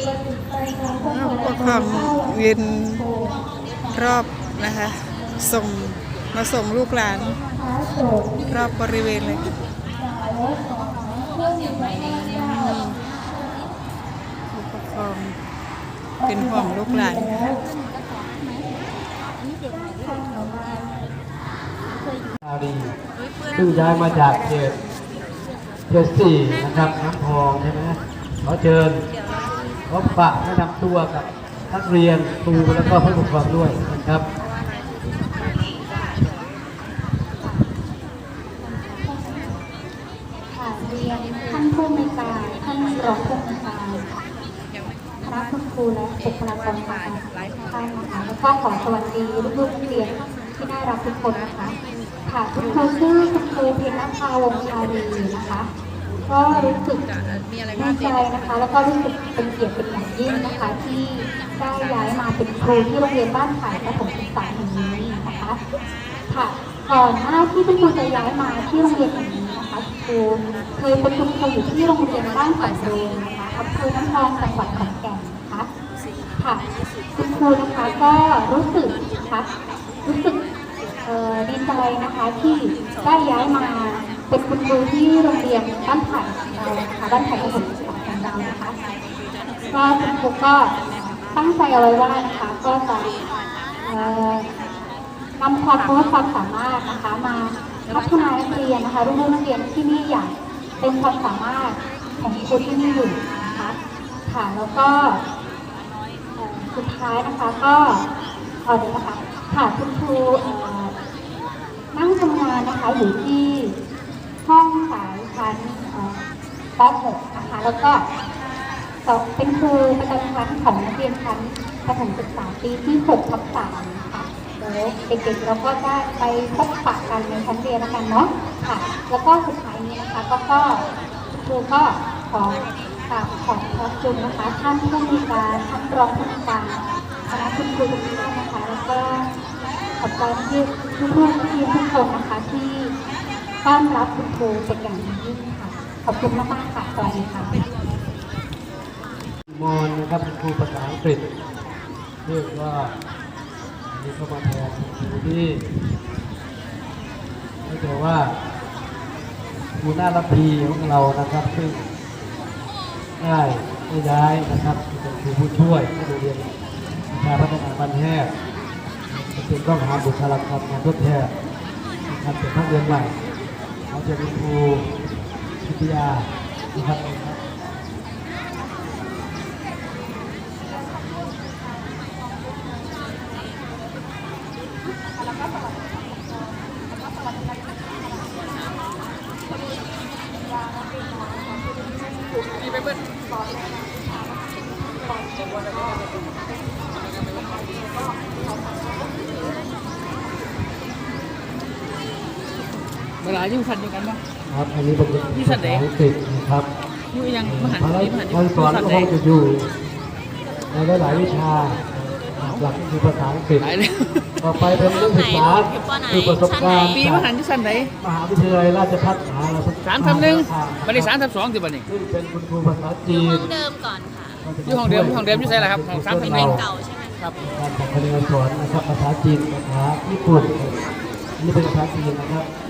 ผู้ปกครองยืนรอบนะคะ ส่งมาส่งลูกหลาน รอบบริเวณเลยผู้ปกครองเป็นห่วงลูกหลานนะคะอารีซึ่งย้ายมาจากเขตเขตสี่นะครับน้ำพองใช่ไหมขอเชิญ พบปะแนะนำตัวกับนักเรียนครูแล้วก็ผู้ปกครองด้วยนะครับเรียนท่านผู้อำนวยการท่านรองผู้อำนวยการคณะคุณครูและบุคลากรทางการศึกษาทุกท่านนะคะแล้วก็ขอสวัสดีลูกๆนักเรียนที่น่ารักทุกคนนะคะค่ะคุณครูชื่อคุณครูเพียรนภาวงศ์ชาลีนะคะ ก็รู้สึกดีใจนะคะ แล้วก็รู้สึกเป็นเกียรติเป็นอย่างยิ่งนะคะ ที่ได้ย้ายมาเป็นครูที่โรงเรียนบ้านขายประถมศึกษาแห่งนี้นะคะค่ะก่อนหน้าที่คุณครูจะย้ายมาที่โรงเรียนแห่งนี้นะคะครูเคยเป็นคุณครูอยู่ที่โรงเรียนบ้านสันโดงนะคะอำเภอน้ำพองจังหวัดขอนแก่นนะคะค่ะคุณครูนะคะก็รู้สึกนะคะรู้สึกดีใจนะคะที่ได้ย้ายมา เป็นคุณครูที่โรงเรียนบ้านไผ่ของเรานะคะบ้านไผ่ประถมของเรานะคะ ก็คุณครูก็ตั้งใจเอาไว้ว่านะคะก็จะนำความรู้ความสามารถนะคะมาพัฒนานักเรียนนะคะรุ่นนักเรียนที่นี่อย่างเต็มความสามารถของครูที่นี่อยู่นะคะค่ะแล้วก็สุดท้ายนะคะก็ขอเดี๋ยวนะคะค่ะคุณครูนั่งทำงานนะคะอยู่ที่ ห้องสายชั้นป .6 นะคะ แล้วก็สองเป็นครูประจำชั้นของนักเรียนชั้นประถมศึกษาปีที่6ทับ3นะคะเดี๋ยวเด็กๆเราก็จะไปพบปะกันในชั้นเรียนแล้วกันเนาะค่ะ แล้วก็สุดท้ายนี้นะคะ ก็ก็ครูก็ขอกราบขอบพระคุณนะคะท่านผู้มีการท่านรองผู้มีการคณะคุณครูทุกท่านนะคะ แล้วก็ขอบคุณที่ทุกๆทีมทุกคนนะคะที่ ต้อนรับคุณครูเป็นอย่างยิ่งค่ะ ขอบคุณมากๆค่ะสวัสดีค่ะมอนนะครับเป็นครูภาษาอังกฤษเรียกว่าอันนี้เข้ามาแทนครูที่ไม่แต่ว่าครูหน้ารับพีของเรานะครับซึ่งได้ได้ย้ายนะครับเป็นครูผู้ช่วยที่โรงเรียนวิชาพัฒนาบันแห้งจึงต้องหาบุคลากรมาทดแทนนะครับเป็นนักเรียนใหม่ เขาจะเป็นครูวิทยานะครับเวลาอยู่สันเดียวกันปะ ครับอันนี้เป็นที่สัตว์เลี้ยงภาษาอังกฤษนะครับอยู่ยังมหันภารต์นี่มหันต์การสอนสันก็ใดคงจะอยู่ในหลายๆวิชา หลักคือภาษาอังกฤษหลายเลยต่อไปเป็นเรื่องศึกษาคือประสบการณ์ปีมหันต์ที่สันใดมหาวิทยาลัยราชภัฏมหาวิทยาลัยสามทับหนึ่งบันนี้สามทับสองสิบันนี้ ซึ่งเป็นคุณครูภาษาจีนห้องเดิมก่อนค่ะอยู่ห้องเดิมห้องเดิมอยู่ไสล่ะครับห้องสามทับหนึ่ง เก่าใช่ไหมครับการจัดการเรียนสอนนะครับภาษาจีนภาษาญี่ปุ่นอันนี้เป็นภาษาจีนนะครับทาง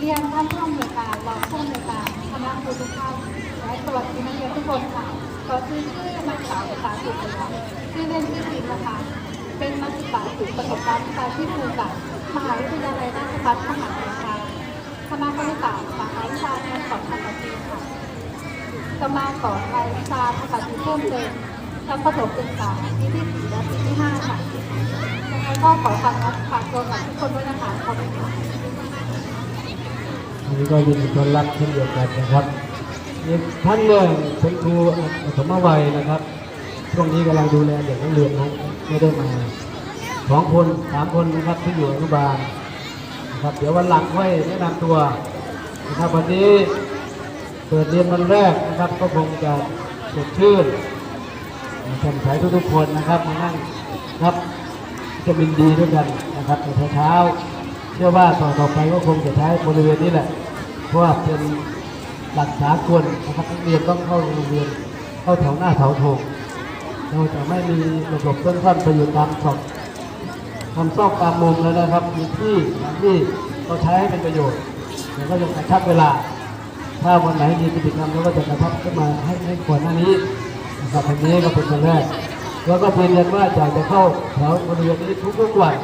เรียนท่านผู้อำนวยการรองผู้อำนวยการคณะครูทุกท่านและสวัสดีนักเรียนทุกคนค่ะขอชื่อชื่อนางสาวภาษาสุขนะคะชื่อเล่นชื่อพิมนะคะ เป็นนักศึกษาฝึกประสบการณ์วิชาชีพครูจากมหาวิทยาลัยราชภัฏมหาวิทยาลัยคณะครุศาสตร์สาขาวิชาการสอนภาษาจีนค่ะจะมาสอนรายวิชาภาษาจีนเพิ่มเติมชั้นประถมศึกษาปีที่สี่และปีที่ห้าค่ะยังไงก็ขอฝากรับฝากตัวกับทุกคนด้วยนะคะขอบคุณค่ะ อันนี้ก็ยินดีต้อนรับเช่นเดียวกันนะครับอีกท่านหนึ่งเป็นครูปฐมวัยนะครับช่วงนี้กำลังดูแลเด็กนักเรียนนะไม่ได้มาสองคนสามคนนะครับที่อยู่อนุบาลนะครับเดี๋ยววันหลังค่อยแนะนำตัวนะครับวันนี้เปิดเรียนวันแรกนะครับก็คงจะสดชื่นแจ่มใสทุกๆคนนะครับมานั่งครับจะมินดีด้วยกันนะครับในเช้า ชื่อว่าต่อต่อไปก็คงจะใช้บริเวณนี้แหละ เพราะว่าเป็นหลักสากลนะครับนักเรียนต้องเข้าโรงเรียนเข้าแถวหน้าเสาธงเราจะไม่มีระบบต้นท่อนไปอยู่ตามศอกทำซอกตามมุมแล้วนะครับ มีที่บางที่เราใช้ให้เป็นประโยชน์แต่ก็ยังกระชับเวลา ถ้าวันไหนมีกิจกรรมเราก็จะกระชับขึ้นมาให้ให้ก่อนหน้านี้นะครับวันนี้ก็เป็นวันแรกแล้วก็เพียนยันว่าอยากจะเข้าแถวบริเวณนี้ทุกๆวัน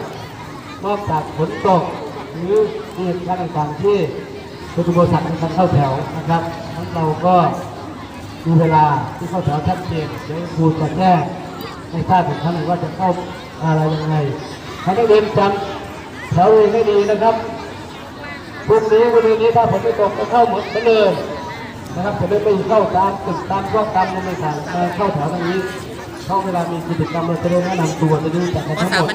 นอกจากฝนตก หรือเหตุการณ์ต่างๆที่เป็นอุปสรรคในการเข้าแถวนะครับทั้งเราก็มีเวลาที่เข้าแถวชัดเจนเดี๋ยวครูจะแจ้งให้ทราบอีกครั้งหนึ่งว่าจะเข้าอะไรยังไงให้นักเรียนจำแถวเองให้ดีนะครับพรุ่งนี้วันนี้ถ้าฝนไม่ตกก็เข้าเหมือนกันเลยนะครับจะได้ไม่เข้าตามตึกตามพวกตามโรงเรียนต่างๆมาเข้าแถวตรงนี้เพราะเวลามีกิจกรรมเราจะได้แนะนำตัวจะได้รู้จักกันทั้งหมด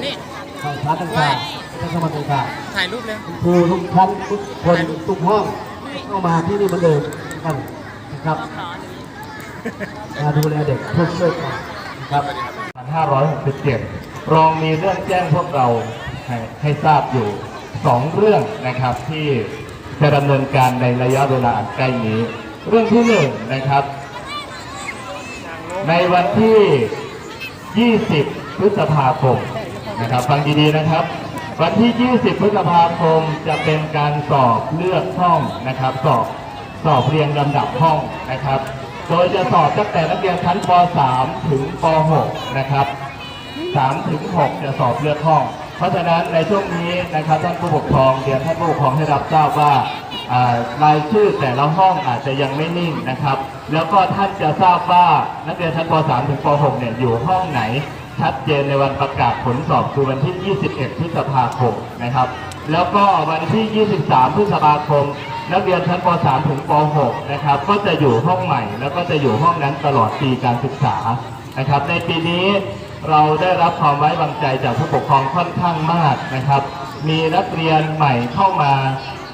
ข่าวสารต่างๆ ทั้งสมัครต่างถ่ายรูปเลยๆครูทุกชั้นทุกคนทุกห้องเข้ามาที่นี่เหมือนเดิมกันนะครับมาดูแลเด็กทุกช่วยกันนะครับ567รองมีเรื่องแจ้งพวกเราให้ให้ทราบอยู่สองเรื่องนะครับที่จะดำเนินการในระยะเวลาอันใกล้นี้ เรื่องที่หนึ่งนะครับ ในวันที่ 20 พฤษภาคมนะครับ ฟังดีๆนะครับ วันที่ 20 พฤษภาคมจะเป็นการสอบเลือกห้องนะครับ สอบสอบเรียงลำดับห้องนะครับ โดยจะสอบตั้งแต่นักเรียนชั้นป .3 ถึงป .6 นะครับ3ถึง6จะสอบเลือกห้อง เพราะฉะนั้นในช่วงนี้นะครับท่านผู้ปกครองเรียนท่านผู้ปกครองให้รับทราบว่าอ่ารายชื่อแต่ละห้องอาจจะยังไม่นิ่งนะครับ แล้วก็ท่านจะทราบว่านักเรียนชั้นป .3 ถึงป .6 เนี่ยอยู่ห้องไหน ชัดเจนในวันประกาศผลสอบคือวันที่ 21 พฤษภาคมนะครับ แล้วก็วันที่ 23 พฤษภาคม นักเรียนชั้นป .3 ถึงป .6 นะครับ ก็จะอยู่ห้องใหม่ แล้วก็จะอยู่ห้องนั้นตลอดปีการศึกษานะครับ ในปีนี้เราได้รับความไว้วางใจจากผู้ปกครองค่อนข้างมากนะครับ มีนักเรียนใหม่เข้ามา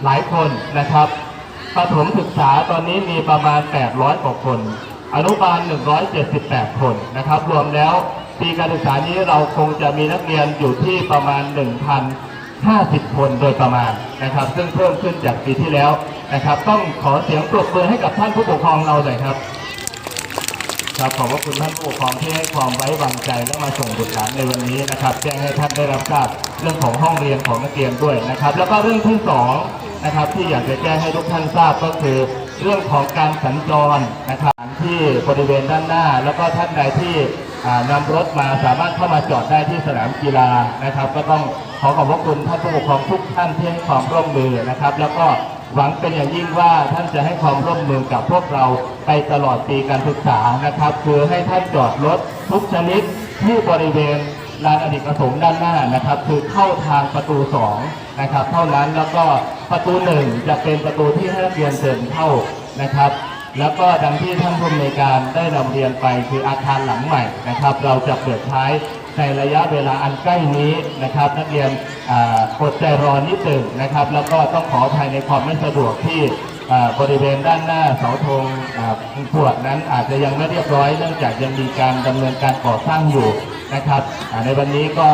หลายคนนะครับประถมศึกษาตอนนี้มีประมาณ 800 กว่าคน อนุบาล 178 คนนะครับ รวมแล้ว ปีการศึกษานี้เราคงจะมีนักเรียนอยู่ที่ประมาณ 1,050 คนโดยประมาณนะครับ ซึ่งเพิ่มขึ้นจากปีที่แล้วนะครับ ต้องขอเสียงปรบมือให้กับท่านผู้ปกครองเราหน่อยครับครับขอบพระคุณท่านผู้ปกครองที่ให้ความไว้วางใจและมาส่งบุตรหลานในวันนี้นะครับ แจ้งให้ท่านได้รับทราบเรื่องของห้องเรียนของนักเรียนด้วยนะครับ แล้วก็เรื่องที่สองนะครับที่อยากจะแจ้งให้ทุกท่านทราบก็คือเรื่องของการสัญจรนะครับที่บริเวณด้านหน้า แล้วก็ท่านใดที่ นำรถมาสามารถเข้ามาจอดได้ที่สนามกีฬานะครับ ก็ต้องขอขอบพระคุณท่านผู้ปกครองทุกท่านที่ให้ความร่วมมือนะครับ แล้วก็หวังเป็นอย่างยิ่งว่าท่านจะให้ความร่วมมือกับพวกเราไปตลอดปีการศึกษานะครับ คือให้ท่านจอดรถทุกชนิดที่บริเวณลานอเนกประสงค์ด้านหน้านะครับ คือเข้าทางประตู2นะครับ เท่านั้นแล้วก็ประตูหนึ่งจะเป็นประตูที่ให้นักเรียนเดินเข้านะครับ แล้วก็ดังที่ท่านผู้อำนวยการได้นำเรียนไปคืออาคารหลังใหม่นะครับ เราจะเปิดใช้ในระยะเวลาอันใกล้นี้นะครับ นักเรียนอ่ากดใจรอนิดหนึ่งนะครับ แล้วก็ต้องขออภัยในความไม่สะดวกที่บริเวณด้านหน้าเสาธงอ่าปวดนั้นอาจจะยังไม่เรียบร้อยเนื่องจากยังมีการดำเนินการก่อสร้างอยู่นะครับในวันนี้ก็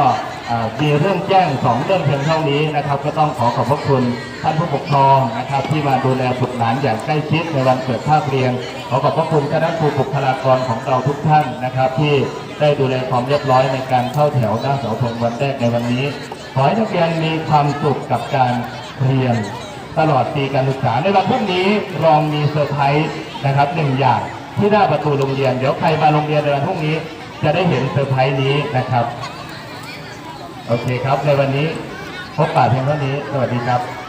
มีเรื่องแจ้งสองเรื่องเพียงเท่านี้นะครับ ก็ต้องขอขอบพระคุณท่านผู้ปกครองนะครับ ที่มาดูแลบุตรหลานอย่างใกล้ชิดในวันเปิดภาคเรียนขอขอบพระคุณคณะครูบุคลากรของเราทุกท่านนะครับ ที่ได้ดูแลความเรียบร้อยในการเข้าแถวหน้าเสาธงวันแรกในวันนี้ ขอให้นักเรียนมีความสุขกับการเรียน ตลอดปีการศึกษาในวันพรุ่งนี้รองมีเซอร์ไพรส์นะครับหนึ่งอย่างที่หน้าประตูโรงเรียน เดี๋ยวใครมาโรงเรียนในวันพรุ่งนี้ จะได้เห็นเซอร์ไพรส์นี้นะครับ โอเคครับในวันนี้พบปะเพียงเท่านี้ สวัสดีครับ